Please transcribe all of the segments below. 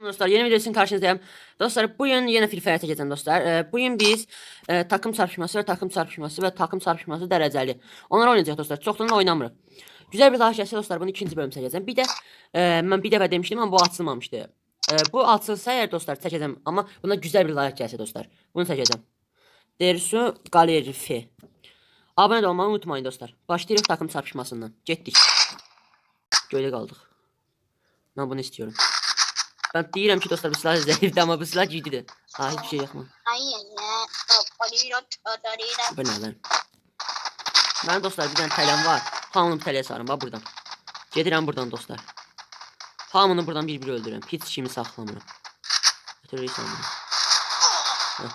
Dostlar yeni video karşınızdayım. Dostlar bugün yine Free Fire çekeceğim dostlar. Ee, bugün biz e, takım çarpışması ve takım çarpışması ve takım çarpışması dereceli. Onları oynayacağız dostlar. Çoktan oynamırıq. Güzel bir daha dostlar bunu ikinci bölüm çəkəcəm. Bir də e, mən bir dəfə demişdim amma bu açılmamışdı. E, bu açılsa eğer dostlar çəkəcəm amma buna güzel bir like gəlsə dostlar. Bunu çəkəcəm. Dersu Galerifi. Abone de olmayı unutmayın dostlar. Başlayırıq takım çarpışmasından. Getdik. Göydə qaldıq. Ben bunu istiyorum. Ben deyirəm ki dostlar bu silah zəifdir amma bu silah ciddidir. Ha hiçbir şey yok mu? Ay ya. Topolino totorino. Bu ne lan? Mənim dostlar bir dənə tələm var. Hamını tələyə sarım bax buradan. Gedirəm buradan dostlar. Hamını buradan bir-bir öldürürəm. Heç kimi saxlamıram. Ötürürsən bunu.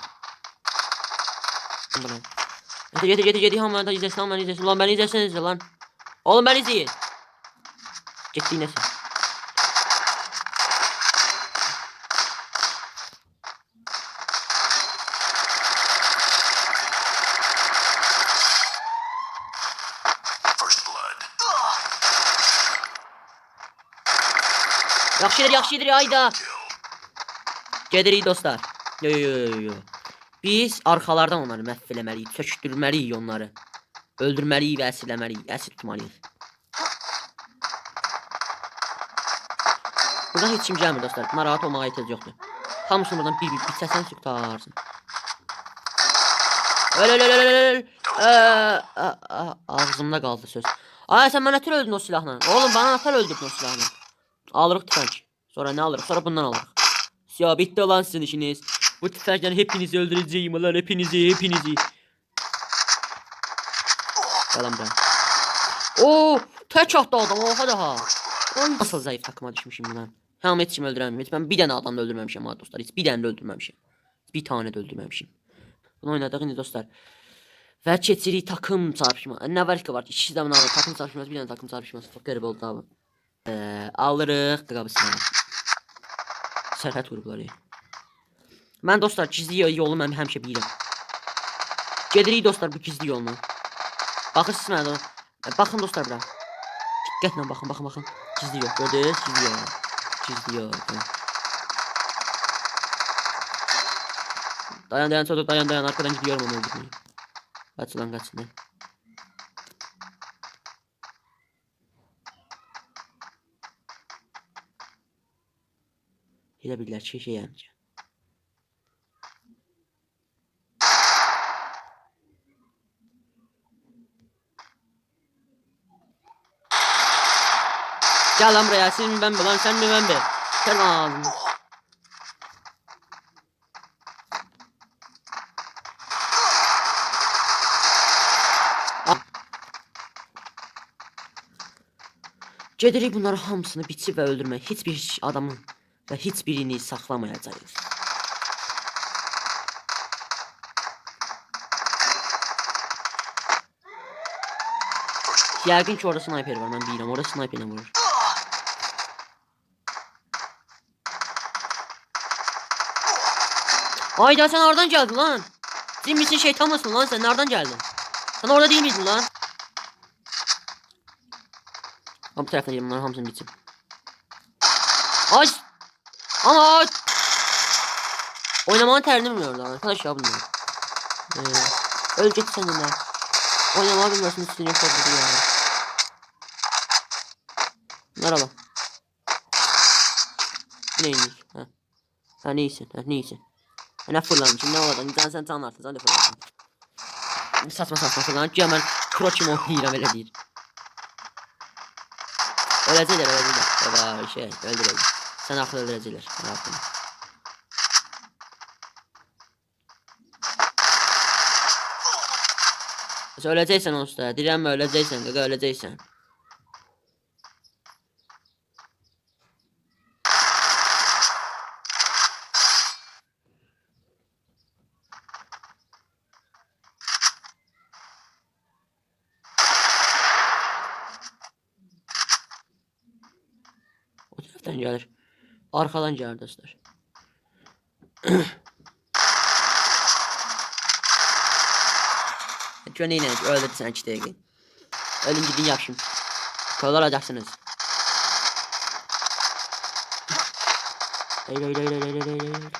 Buradan. Getir getir getir getir hamını da izlesin hamını izlesin. Lan beni izleseniz lan. Oğlum beni izleyin. Getdik nəsə. Yaxşı yedir, yaxşı yedir, ayda. Gedirik dostlar. Yo yo yo yo. Biz arxalardan onları məhv eləməliyik, sökdürməliyik onları. Öldürməliyik və əsirləməliyik, əsir tutmalıyıq. Buradan heç kim gəlmir dostlar. Narahat olmağa ehtiyac yoxdur. Hamısını buradan bir bir bitsəsən tutarsın. Öl öl öl öl öl öl. Ağzımda qaldı söz. Ay sən mənə tür öldün o silahla. Oğlum bana atar öldürdün o silahla. Alırıq tüfəng. Sonra nə alırıq? Sonra bundan alırıq. Ya bitti olan sizin işiniz. Bu tüfəngdən hepinizi öldürəcəyim ulan hepinizi hepinizi. Yalan ben. Oo, tek attı adam oha daha. Ay, nasıl zayıf takıma düşmüşüm heç kim öldürəməm. Heç mən bir dənə adam da öldürməmişəm ha dostlar. Heç bir dənə də öldürməmişəm. Bir tane də öldürməmişim. Bunu oynadıq indi dostlar. Və keçirik takım çarpışma. Nə var ki var? İki zaman. Takım çarpışması, bir dənə takım çarpışması. Çox qəribə oldu abi. Ee, alırıq qabısını. Sərhəd qrupları. Mən dostlar gizli yolu mən həmişə bilirəm. Gedirik dostlar bu gizli yolla. Baxırsınız mənə də. E, Baxın dostlar bura. Diqqətlə baxın, baxın, baxın. Gizli yol. Gördünüz? Gizli yol. Gizli yol. Dayan dayan çocuk dayan dayan arkadan gidiyorum onu öldürmeyi. Kaç lan kaç lan. Elə bilər ki, şey yəni. Gel lan buraya, siz mi ben mi lan, sen mi ben mi? Gel lan. Gedirik bunları hamısını biçib və öldürmək. Heç bir adamın və heç birini saxlamayacağıq. First blood. Yəqin ki orada sniper var, mən bilirəm. Orada sniperlə vurur. Ayda sen oradan geldin lan. Cin misin şeytan mısın lan sen nereden geldin? Sen orada değil miydin lan? Ha bu taraftan gelin bunların hamısını bitsin. Ay! Ay! Oynamanın terini bilmiyorlar arkadaş ya bunlar. Ee, ölecek sen de. Oynamayı bilmiyorsun sinir kodları ya. Merhaba. Neymiş? Ha. Ha neysin? Ha neysin? Ha, ne fırlanmışım ne oladın? Sen sen can artık sen de fırlandın. Saçma saçma fırlanıp ki hemen kroçim oynayıram öyle değil. Ölecekler ölecekler. Baba şey öldürecek. Sen akıl öldürecekler. Ne yaptın? Öleceksen usta. Direnme öleceksen. Gaga öleceksen. O taraftan gelir. Arkadan gelir dostlar. Yine öldürdü sen iki dakika. Ölün gidin. Kol olacaksınız. Hayır hayır hayır hayır hayır hayır. hayır.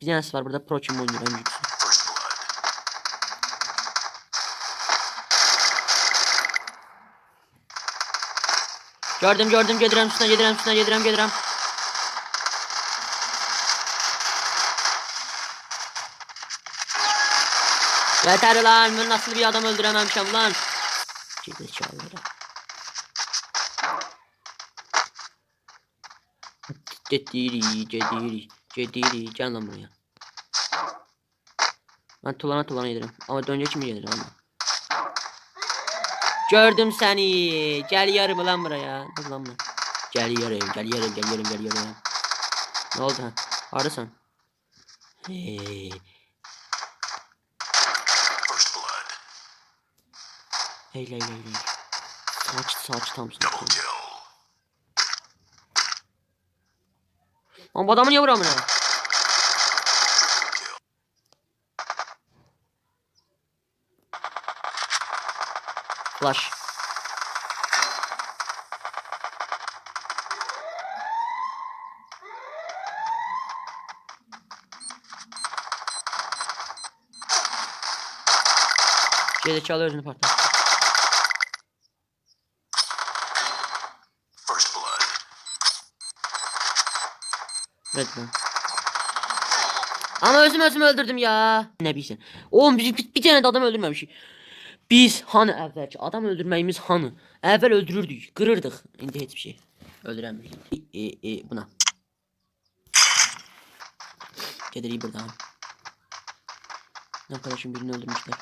Bir tanesi var burada kim oynuyor Gördüm gördüm gedirem üstüne gedirem üstüne gedirem gedirem. Yeter lan ben nasıl bir adam öldürememişim lan. Gidi çağırdı. Cediri cediri cediri lan buraya. Ben tulana tulana yedirim ama dönce kimi yedirim ama. Gördüm seni. Gel yarım lan buraya. Dur lan buraya. Gel yarım, gel yarım, gel yarım, gel yarım. Ne oldu ha? Arısan. Hey. Hey hey hey. Saç saç tam saç. kill. Lan bu adamı niye vuramıyor? Flash. Şeyde çalıyor özünü partner. First blood. Evet lan. Ama özüm özümü öldürdüm ya. Ne bilsin. Oğlum biz bir, bir tane de adam öldürmemişik. Biz hani evvelki adam öldürməyimiz hani. Əvvəl öldürürdük, qırırdıq. İndi heç bir şey öldürəmirik. E, e, buna. Gedirik buradan. Arkadaşım birini öldürmüşler.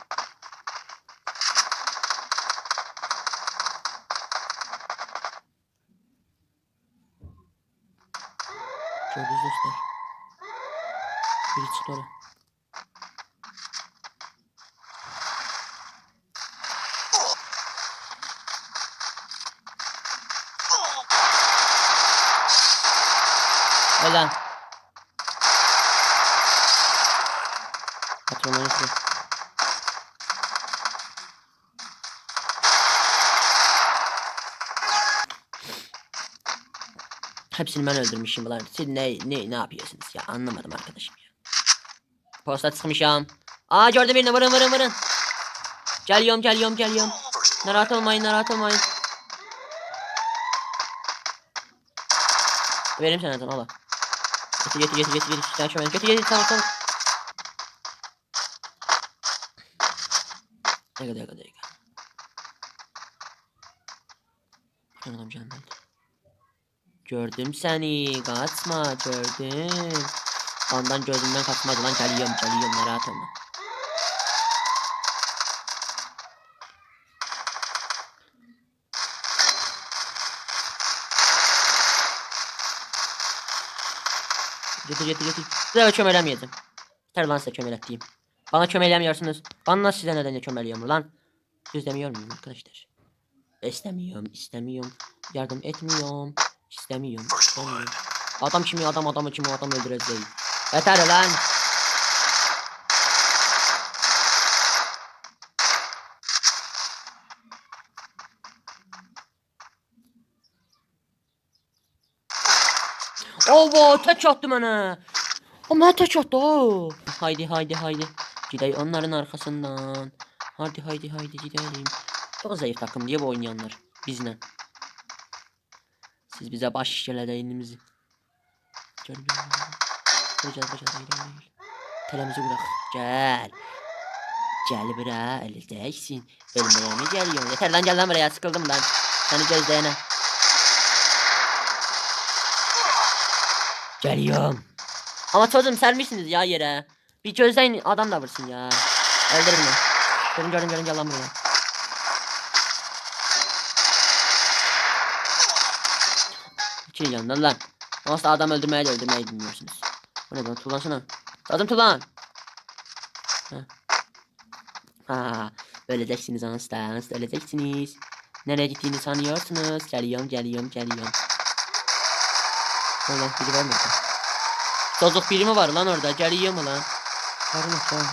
Gördünüz dostlar. Biri çıktı oraya. Ölen. Patronları kırıyor. Hepsini ben öldürmüşüm lan. Siz ne ne ne yapıyorsunuz ya anlamadım arkadaşım ya. Posta çıkmışım. Aa gördüm birini vurun vurun vurun. Geliyorum geliyorum geliyorum. Narahat olmayın narahat olmayın. Vereyim sana al. Getir getir getir getir. Sen şöyle getir getir tamam tamam. Kadar ne kadar. Bakın adam canlandı. Gördüm seni kaçma gördüm. Ondan gözümden kaçmadı lan geliyorum geliyorum narahat olma. Getir getir getir. Size çömelemeyeceğim. Yeter lan size çömelettiğim. Bana çömelemiyorsunuz. Bana size neden çömeliyorum lan? Siz demiyor muyum arkadaşlar? İstemiyorum, istemiyorum. Yardım etmiyorum. İstemiyorum. Adam kimi adam adamı kimi adam öldüreceğiz. Yeter lan. Ova tek attı bana. Ama tek attı o. Haydi haydi haydi. Gidelim onların arkasından. Haydi haydi haydi gidelim. Çok zayıf takım diye bu oynayanlar. Bizle. Siz bize baş şişeledeynimizi. Gel gel gel. Vuracağız hayır hayır hayır. Telemizi bırak. Gel. Gel buraya öleceksin. Buraya mı geliyorsun? Yeter lan gel lan buraya sıkıldım lan. Seni gözleyene. Geliyorum. Ama çocuğum sermişsiniz ya yere. Bir gözleyin adam da vursun ya. Öldür beni. Görün görün görün gel lan buraya. İki yandan lan. Nasıl adam öldürmeye de öldürmeyi bilmiyorsunuz. Bu ne lan tullansana. Adam tullan. Ha. Ha, öleceksiniz nasıl öleceksiniz. Nereye gittiğini sanıyorsunuz. Geliyorum geliyorum geliyorum. Allah biri vermedi. Sazok biri mi var lan orada? Gel yiyor mu lan? Karım atlar.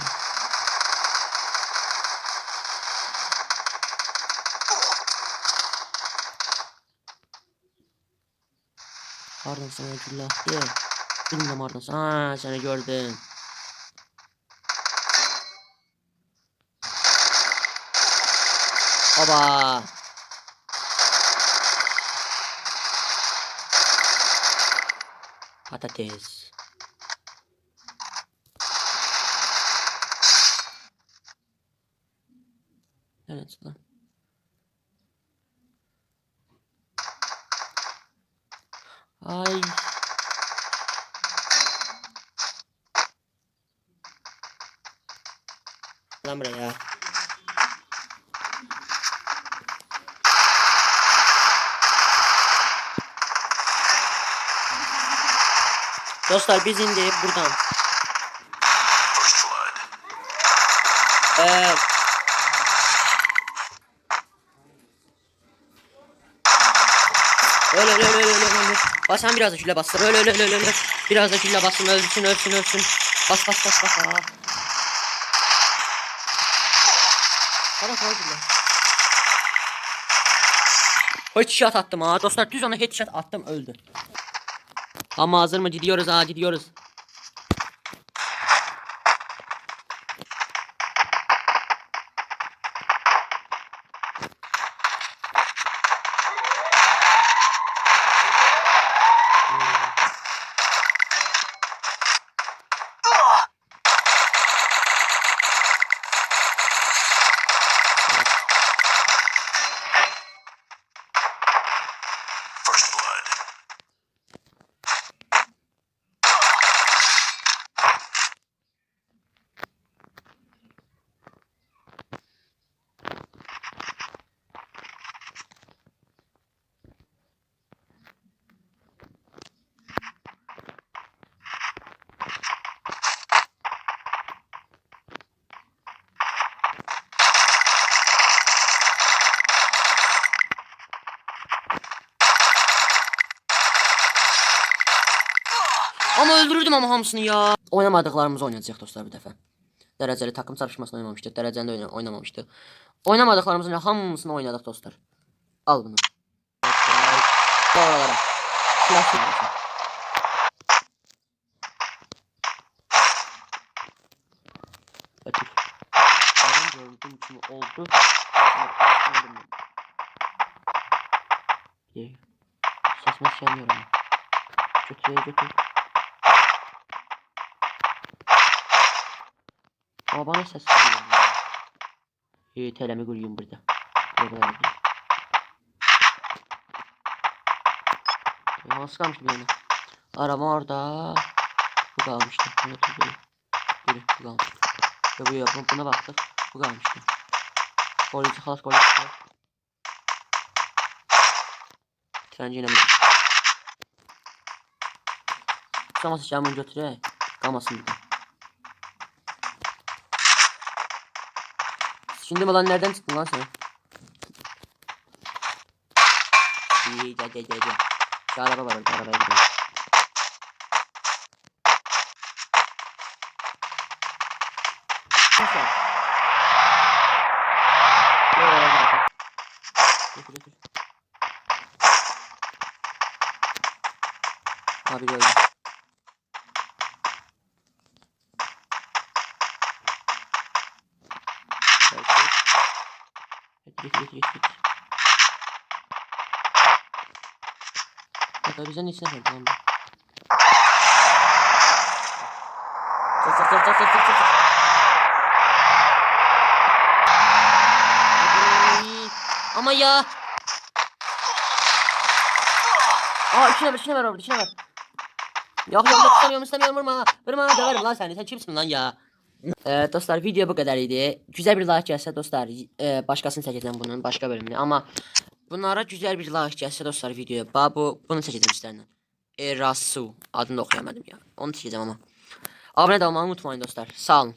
Pardon sana güllah diye. Bilmiyorum pardon sana. Aa, seni gördüm. Baba. Atdı. Bilmirəm hardansan. Ha, səni gördüm. Oba. Patates. Neresi lan? Ay. Lan buraya. Dostlar biz indi buradan. Ee, Öyle öyle öyle öyle öyle öyle. Bas sen biraz da şöyle bastır. Öyle öyle öyle öyle. öyle. Biraz da şöyle bastın ölsün ölsün ölsün. Bas bas bas bas. Aa. Bana koy şöyle. Headshot attım ha. Dostlar düz ona headshot attım öldü. Ama hazır mı? Gidiyoruz ha gidiyoruz. Öldürürdüm ama hamısını ya. Oynamadıklarımızı oynayacağıq dostlar bir dəfə. Dərəcəli takım çarpışmasını oynamamışdıq. Dərəcəli də oyna oynamamışdıq. Oynamadıklarımızın hamısını oynadık dostlar. Al bunu. Silah sürüyorsun. Ötür. Oldu. Gördüm ben. Bir. Sesime gelmiyorum. Götüreye götür. Ama bana ses geliyor. ya. İyi telemi görüyorum burada. Burada burada. Nasıl kalmış bir yana? Araba orada. Bu kalmıştı. Bunu tutuyor. Biri bu kalmıştı. Ve bu yapım buna baktık. Bu kalmıştı. Golcü halas golcü. Trenci yine mi? Tamam sıçramını götürək. Qalmasın bir Şimdi lan nereden çıktın lan sen? İyi gel gel gel gel. Şu araba var arabaya gidelim. Abi gördüm. Getir getir getir getir. Bak bizden içine koy tamam. Tık tık tık tık tık. Ay, Ama ya. Aa içine ver içine ver orada içine ver. Yok yok yok istemiyorum istemiyorum vurma. Vurma döverim lan seni sen kimsin lan ya. Ee, dostlar video bu kadar idi. Güzel bir like gelse dostlar e, başkasını çekeceğim bunun başka bölümünü ama bunlara güzel bir like gelse dostlar videoya. Ba bu bunu çekeceğim istərindən. Erasu adını da oxuyamadım ya. Onu çekeceğim ama. Abone olmayı unutmayın dostlar. Sağ olun.